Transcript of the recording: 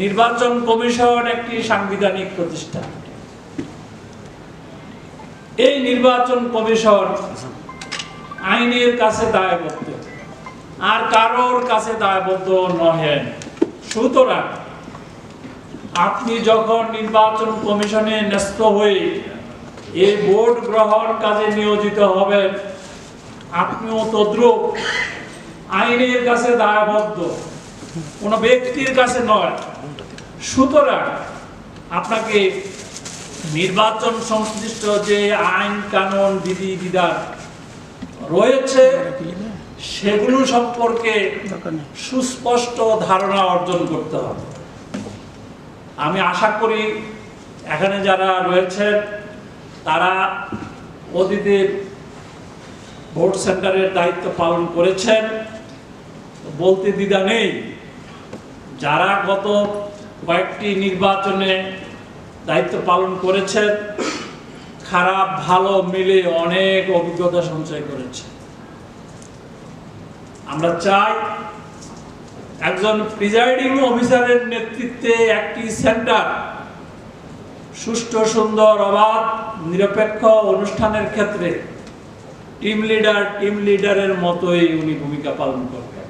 নির্বাচন কমিশন একটি সাংবিধানিক প্রতিষ্ঠান। এই নির্বাচন কমিশন আইনের কাছে দায়বদ্ধ, আর কারোর কাছে দায়বদ্ধ নহেন সুতরাং আপনি যখন নির্বাচন কমিশনে ন্যস্ত হয়ে এই ভোট গ্রহণ কাজে নিয়োজিত হবেন, আপনিও তদ্রুপ আইনের কাছে দায়বদ্ধ। কোনো ব্যক্তির কাছে নয়। সুতরাং আপনাকে নির্বাচন সংশ্লিষ্ট যে আইন, কানুন, বিধি, বিধান রয়েছে, সেগুলো সম্পর্কে সুস্পষ্ট ধারণা অর্জন করতে হবে। আমি আশা করি এখানে যারা রয়েছেন, তারা অতীতে ভোট সেন্টারের দায়িত্ব পালন করেছেন। বলতে দ্বিধা নেই। যারা গত কয়েকটি নির্বাচনে দায়িত্ব পালন করেছেন খারাপ, ভালো, মিলে অনেক অভিজ্ঞতা সঞ্চয় করেছে। আমরা চাই একজন প্রিজাইডিং অফিসারের নেতৃত্বে একটি সেন্টার, সুষ্ঠু, সুন্দর, অবাধ, নিরপেক্ষ অনুষ্ঠানের ক্ষেত্রে টিম লিডার, টিম লিডারের মতোই উনি ভূমিকা পালন করবেন।